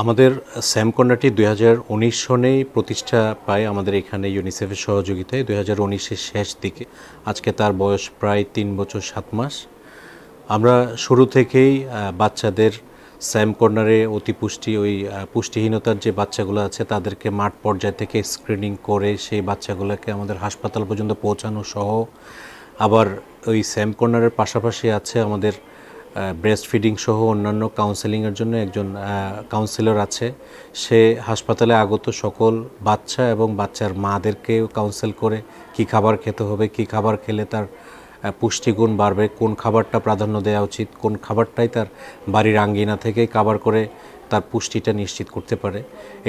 আমাদের স্যাম কন্যাটি দুই হাজার উনিশ সনেই প্রতিষ্ঠা পায় আমাদের এখানে ইউনিসেফের সহযোগিতায়। দুই হাজার উনিশের শেষ দিকে। আজকে তার বয়স প্রায় তিন বছর সাত মাস। আমরা শুরু থেকেই বাচ্চাদের স্যাম কর্নারে অতিপুষ্টি ওই পুষ্টিহীনতার যে বাচ্চাগুলো আছে, তাদেরকে মাঠ পর্যায় থেকে স্ক্রিনিং করে সেই বাচ্চাগুলোকে আমাদের হাসপাতাল পর্যন্ত পৌঁছানো সহ আবার ওই স্যাম কর্নারের পাশাপাশি আছে আমাদের ব্রেস্ট ফিডিং সহ অন্যান্য কাউন্সেলিংয়ের জন্য একজন কাউন্সিলর আছে। সে হাসপাতালে আগত সকল বাচ্চা এবং বাচ্চার মাদেরকেও কাউন্সেল করে কি খাবার খেতে হবে, কি খাবার খেলে তার পুষ্টিগুণ বাড়বে, কোন খাবারটা প্রাধান্য দেওয়া উচিত, কোন খাবারটাই তার বাড়ির আঙ্গিনা থেকেই কাবার করে তার পুষ্টিটা নিশ্চিত করতে পারে।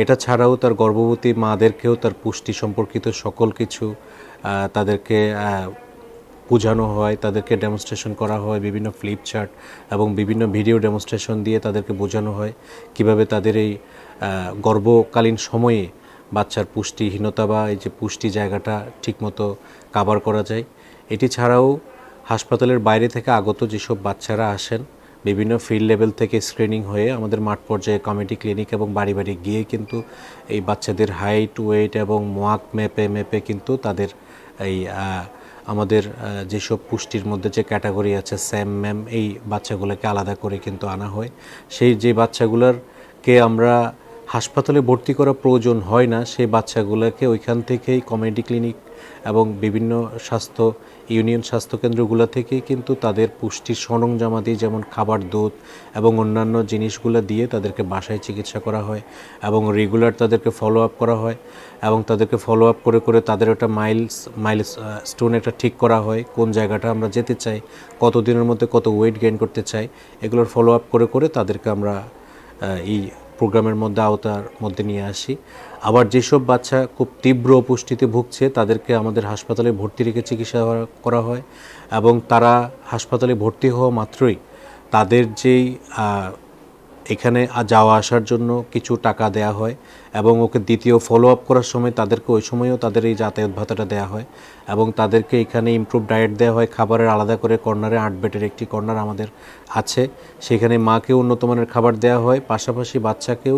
এটা ছাড়াও তার গর্ভবতী মাদেরকেও তার পুষ্টি সম্পর্কিত সকল কিছু তাদেরকে বোঝানো হয়, তাদেরকে ডেমনস্ট্রেশন করা হয়, বিভিন্ন ফ্লিপ চার্ট এবং বিভিন্ন ভিডিও ডেমনস্ট্রেশন দিয়ে তাদেরকে বোঝানো হয় কীভাবে তাদের এই গর্ভকালীন সময়ে বাচ্চার পুষ্টিহীনতা বা এই যে পুষ্টি জায়গাটা ঠিকমতো কাভার করা যায়। এটি ছাড়াও হাসপাতালের বাইরে থেকে আগত যেসব বাচ্চারা আসেন, বিভিন্ন ফিল্ড লেভেল থেকে স্ক্রিনিং হয়ে আমাদের মাঠ পর্যায়ে কমিটি ক্লিনিক এবং বাড়ি বাড়ি গিয়ে কিন্তু এই বাচ্চাদের হাইট ওয়েট এবং মোয়াক মেপে মেপে কিন্তু তাদের এই আমাদের যেসব পুষ্টির মধ্যে যে ক্যাটাগরি আছে, স্যাম, ম্যাম, এই বাচ্চাগুলোকে আলাদা করে কিন্তু আনা হয়। সেই যে বাচ্চাগুলোর কে আমরা হাসপাতালে ভর্তি করা প্রয়োজন হয় না, সেই বাচ্চাগুলোকে ওইখান থেকেই কমিউনিটি ক্লিনিক এবং বিভিন্ন স্বাস্থ্য, ইউনিয়ন স্বাস্থ্যকেন্দ্রগুলো থেকেই কিন্তু তাদের পুষ্টির সরঞ্জামাদি যেমন খাবার দুধ এবং অন্যান্য জিনিসগুলো দিয়ে তাদেরকে বাসায় চিকিৎসা করা হয় এবং রেগুলার তাদেরকে ফলো আপ করা হয় এবং তাদেরকে ফলো আপ করে করে তাদের একটা মাইলস মাইলস স্টোন একটা ঠিক করা হয়, কোন জায়গাটা আমরা যেতে চাই কত দিনের মধ্যে কত ওয়েট গেইন করতে চাই, এগুলোর ফলো আপ করে করে তাদেরকে আমরা এই প্রোগ্রামের মধ্যে আওতার মধ্যে নিয়ে আসি। আবার যেসব বাচ্চা খুব তীব্র অপুষ্টিতে ভুগছে, তাদেরকে আমাদের হাসপাতালে ভর্তি রেখে চিকিৎসা করা হয় এবং তারা হাসপাতালে ভর্তি হওয়া মাত্রই তাদের যেই এখানে যাওয়া আসার জন্য কিছু টাকা দেয়া হয় এবং ওকে দ্বিতীয় ফলো আপ করার সময় তাদেরকে ওই সময়ও তাদের এই যাতায়াত ভাতাটা দেওয়া হয় এবং তাদেরকে এখানে ইমপ্রুভ ডায়েট দেওয়া হয়, খাবারের আলাদা করে কর্নারে আট বেটের একটি কর্নার আমাদের আছে। সেখানে মাকে উন্নত মানের খাবার দেওয়া হয়, পাশাপাশি বাচ্চাকেও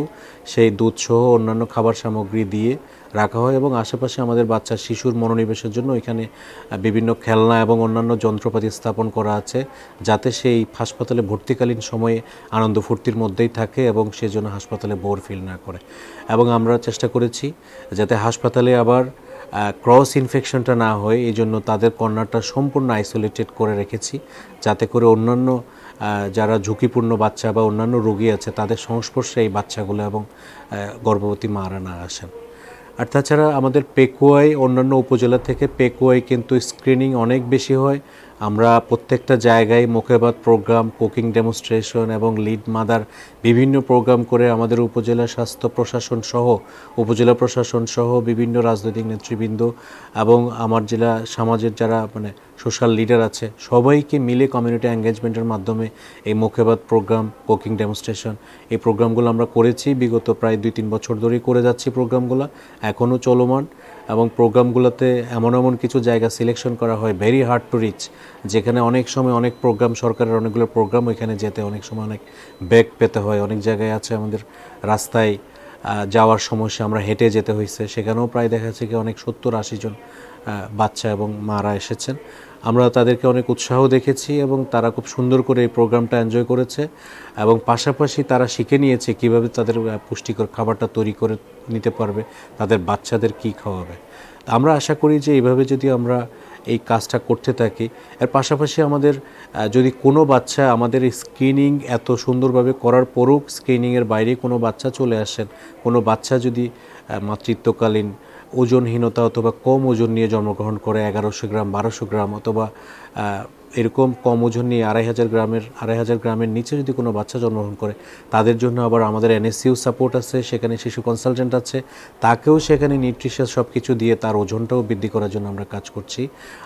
সেই দুধসহ অন্যান্য খাবার সামগ্রী দিয়ে রাখা হয় এবং আশেপাশে আমাদের বাচ্চা, শিশুর মনোনিবেশের জন্য এখানে বিভিন্ন খেলনা এবং অন্যান্য যন্ত্রপাতি স্থাপন করা আছে যাতে সেই হাসপাতালে ভর্তিকালীন সময়ে আনন্দ ফুর্তির মধ্যেই থাকে এবং সেজন্য হাসপাতালে বোর ফিল না করে। এবং আমরা চেষ্টা করেছি যাতে হাসপাতালে আবার ক্রস ইনফেকশনটা না হয়, এই জন্য তাদের কর্নারটা সম্পূর্ণ আইসোলেটেড করে রেখেছি যাতে করে অন্যান্য যারা ঝুঁকিপূর্ণ বাচ্চা বা অন্যান্য রোগী আছে তাদের সংস্পর্শে এই বাচ্চাগুলো এবং গর্ভবতী মারা না আসেন। আর তাছাড়া আমাদের পেকুয়াই অন্যান্য উপজেলা থেকে পেকুয়াই কিন্তু স্ক্রিনিং অনেক বেশি হয়। আমরা প্রত্যেকটা জায়গায় মুখেবাদ প্রোগ্রাম, কুকিং ডেমনস্ট্রেশন এবং লিড মাদার বিভিন্ন প্রোগ্রাম করে আমাদের উপজেলা স্বাস্থ্য প্রশাসন সহ, উপজেলা প্রশাসন সহ বিভিন্ন রাজনৈতিক নেতৃবৃন্দ এবং আমার জেলা সমাজের যারা মানে সোশ্যাল লিডার আছে, সবাইকে মিলে কমিউনিটি এঙ্গেজমেন্টের মাধ্যমে এই মুখেবাদ প্রোগ্রাম, কুকিং ডেমনস্ট্রেশন এই প্রোগ্রামগুলো আমরা করেছি। বিগত প্রায় দুই তিন বছর ধরেই করে যাচ্ছি প্রোগ্রামগুলো। এখনও চলমান। এবং প্রোগ্রামগুলোতে এমন এমন কিছু জায়গা সিলেকশন করা হয় ভেরি হার্ড টু রিচ যেখানে অনেক সময় অনেক প্রোগ্রাম সরকারের অনেকগুলো প্রোগ্রাম ওইখানে যেতে অনেক সময় অনেক ব্যাগ পেতে হয়। অনেক জায়গায় আছে আমাদের রাস্তায় যাওয়ার সমস্যা আমরা হেঁটে যেতে হয়েছে। সেখানেও প্রায় দেখা যাচ্ছে কি অনেক সত্তর আশি জন বাচ্চা এবং মারা এসেছেন। আমরা তাদেরকে অনেক উৎসাহ দেখেছি এবং তারা খুব সুন্দর করে এই প্রোগ্রামটা এনজয় করেছে এবং পাশাপাশি তারা শিখে নিয়েছে কীভাবে তাদের পুষ্টিকর খাবারটা তৈরি করে নিতে পারবে, তাদের বাচ্চাদের কি খাওয়াবে। আমরা আশা করি যে এইভাবে যদি আমরা এই কাজটা করতে থাকি। এর পাশাপাশি আমাদের যদি কোনো বাচ্চা আমাদের স্ক্রিনিং এত সুন্দরভাবে করার পরও স্ক্রিনিংয়ের বাইরে কোনো বাচ্চা চলে আসেন, কোনো বাচ্চা যদি মাতৃত্বকালীন ওজনহীনতা অথবা কম ওজন নিয়ে জন্মগ্রহণ করে এগারোশো গ্রাম, বারোশো গ্রাম অথবা এরকম কম ওজন নিয়ে আড়াই হাজার গ্রামের, আড়াই হাজার গ্রামের নিচে যদি কোনো বাচ্চা জন্মগ্রহণ করে, তাদের জন্য আবার আমাদের এনএসইউ সাপোর্ট আছে, সেখানে শিশু কনসালটেন্ট আছে। তাকেও সেখানে নিউট্রিশিয়াস সব কিছু দিয়ে তার ওজনটাও বৃদ্ধি করার জন্য আমরা কাজ করছি।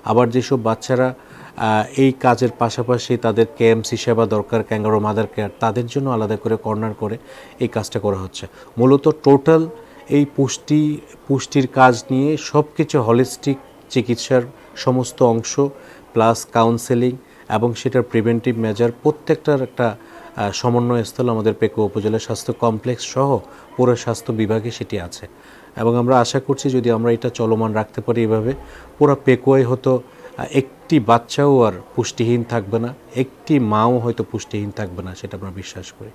আবার যেসব বাচ্চারা এই কাজের পাশাপাশি তাদের কেএমসি সেবা দরকার, ক্যাঙ্গারো মাদার কেয়ার, তাদের জন্য আলাদা করে কর্নার করে এই কাজটা করা হচ্ছে। মূলত টোটাল এই পুষ্টি, পুষ্টির কাজ নিয়ে সব কিছু হলিস্টিক চিকিৎসার সমস্ত অংশ প্লাস কাউন্সেলিং এবং সেটার প্রিভেন্টিভ মেজার প্রত্যেকটার একটা সমন্বয়স্থল আমাদের পেকুয়া উপজেলা স্বাস্থ্য কমপ্লেক্স সহ পুরো স্বাস্থ্য বিভাগে সেটি আছে। এবং আমরা আশা করছি যদি আমরা এটা চলমান রাখতে পারি এভাবে, পুরো পেকুয়ায় হতো একটি বাচ্চাও আর পুষ্টিহীন থাকবে না, একটি মাও হয়তো পুষ্টিহীন থাকবে না, সেটা আমরা বিশ্বাস করি।